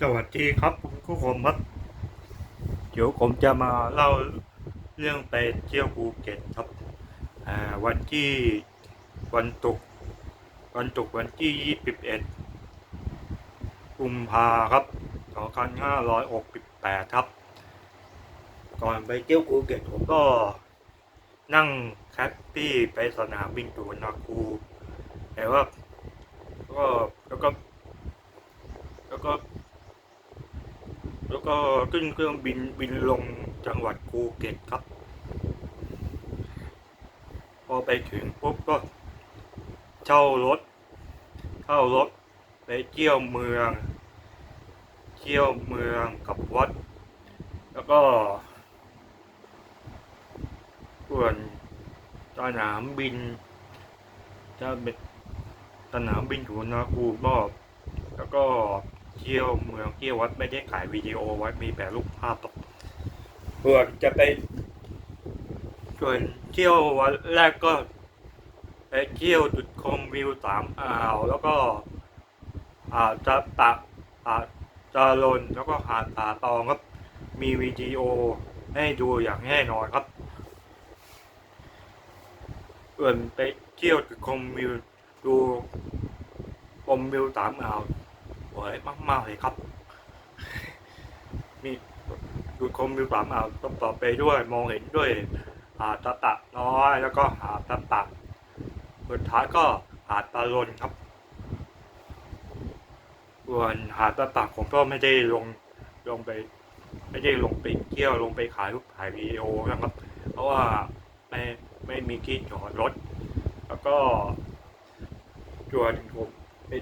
สวัสดีครับคุณผู้ชมครับ เดี๋ยวผมจะมาเล่าเรื่องไปเที่ยวภูเก็ตครับวันที่วันตกวันตกวันที่ 21 กุมภาครับ 2568 ครับ ก่อนไปเที่ยวภูเก็ตผมก็นั่งแคปปี้ไปสนามบินสุวรรณภูแต่ว่าก็แล้วก็แล้วก็ แล้วก็ขึ้นเครื่องบินบินลงจังหวัดภูเก็ตครับ พอไปถึงปุ๊บก็เช่ารถเช่ารถไปเที่ยวเมือง เที่ยวเมืองกับวัด แล้วก็ส่วนสนามบินจะเป็นสนามบินสุวรรณภูมิก็แล้วก็ เที่ยวเมืองเที่ยววัดไม่ได้ขายวิดีโอไว้มีแต่รูปภาพตกส่วนจะไปส่วนเที่ยววันแรกก็ไปเที่ยวจุดชมวิวสามอ่าวแล้วก็หาจะตะหาจาลนแล้วก็หาดป่าตองครับ มีวิดีโอให้ดูอย่างแน่นอนครับส่วนไปเที่ยวจุดชมวิวดูชมวิวสามอ่าว สวยมากๆเลยครับ มีจุดชมวิวามอ่าวต่อไปด้วยมองเห็นด้วยหาดตะตะน้อยแล้วก็หาดตะตะสุดท้ายก็หาดตะลนครับส่วนหาดตะตะผมก็ไม่ได้ลงลงไป ไม่ได้ลงไปเที่ยวลงไปขายรูปถ่ายวีดีโอนะครับ เพราะว่าไม่ไม่มีที่จอดรถ แล้วก็ส่วนผมไป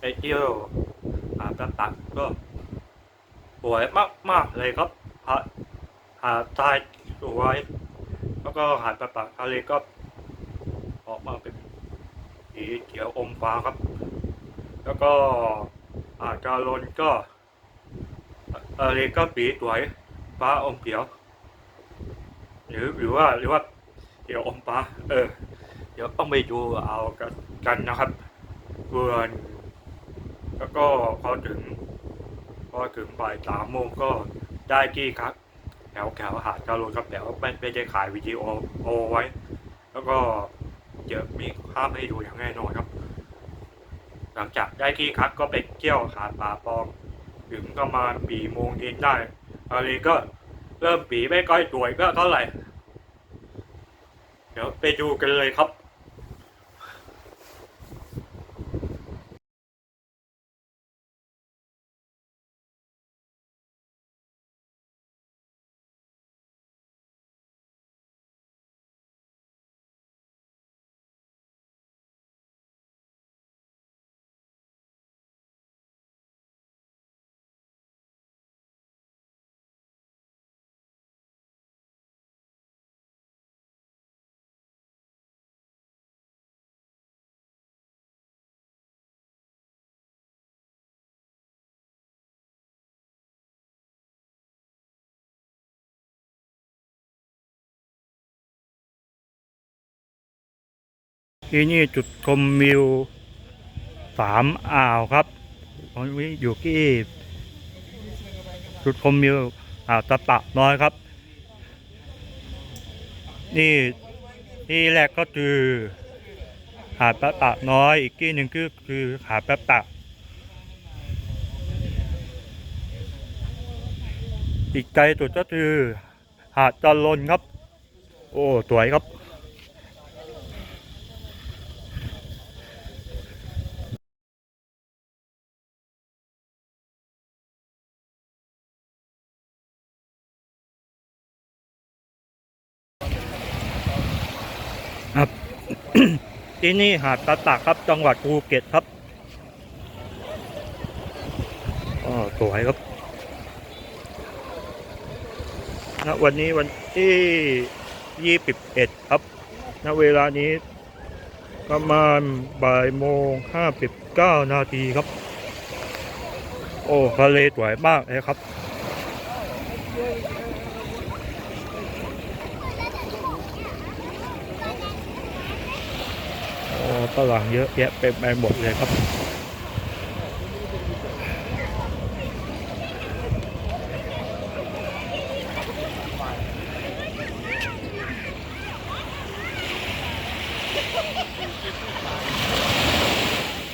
ไปเที่ยว หาดตะตะก็สวยมากมากๆเลยครับหาดหาดทรายสวยแล้วก็หาดตะตะทะเลก็ออกมาเป็นสีเขียวอมฟ้าครับ แล้วก็หาดกาลนก็ทะเลก็สีสวยฟ้าอมเขียว หรือหรือว่าหรือว่าเขียวอมฟ้า เออ เดี๋ยวต้องไปดูเอากันกันนะครับส่วน แล้วก็พอถึง พอถึงบ่ายสามโมงก็ได้ที่ครับแถวแถวหาดกาโลครับแต่ว่าไม่ไม่ได้ขายวิดีโอโอไว้ แล้วก็เดี๋ยวมีภาพให้ดูอย่างแน่นอนครับ หลังจากได้ที่พักก็ไปเที่ยวหาดป่าปอง ถึงประมาณปีโมงเย็นได้อะไรก็เริ่มปีไม่ก้อยสวก็เท่าไหร่ เดี๋ยวไปดูกันเลยครับ ที่นี่จุดชมวิวสามอ่าวครับตอนนี้อยู่ที่จุดชมวิวอ่าวตะปะน้อยครับ นี่ที่แรกก็คือหาดตะปะน้อยอีกที่หนึ่งก็คือหาดตะปะอีกไกลสุดก็คือหาดจรนครับ โอ้ สวยครับ ครับที่นี่หาดตะตะครับจังหวัดภูเก็ตครับอ๋อสวยครับณวันนี้วันที่ยี่สิบเอ็ดครับณเวลานี้ประมาณบ่ายโมงห้าสิบเก้านาทีครับ โอ้ทะเลสวยมากเลยครับ ฝรั่งเยอะแยะไปไปหมดเลยครับ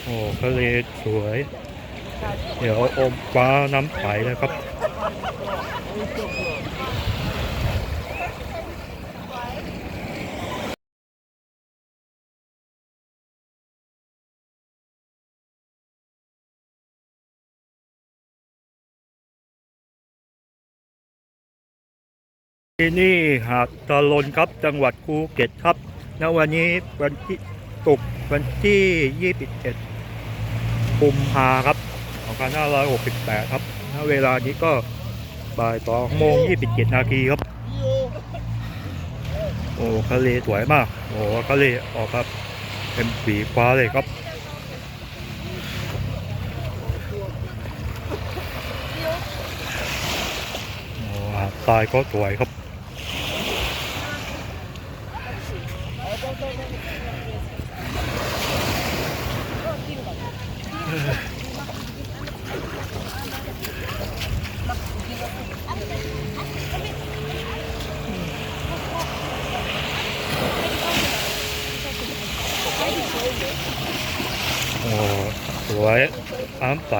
โอ้ทะเลสวย เดี๋ยวอมฟ้าน้ำใสนะครับ ที่นี่หาดตะลนครับจังหวัดภูเก็ตครับณวันนี้วันที่ตกวันที่ 21กุมภาครับ2568 ครับณเวลานี้ก็บ่าย2โมง27นาทีครับ โอ้ทะเลสวยมาก โอ้ทะเลออกครับเป็นสีฟ้าเลยครับโอ้ทรายก็สวยครับ โอ้สวยน้ำ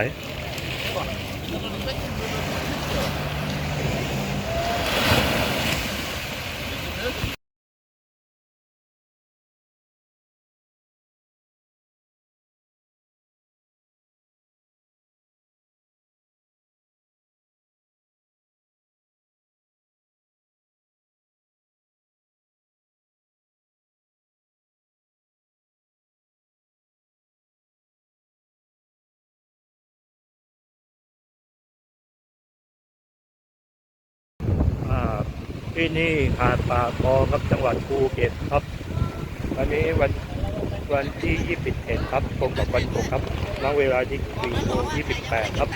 ที่นี่หาดป่าตองครับจังหวัดภูเก็ตครับ วันนี้วันวันที่ 21 ครับตรงกับวันศุกร์ครับณเวลาที่4โมง28 ครับ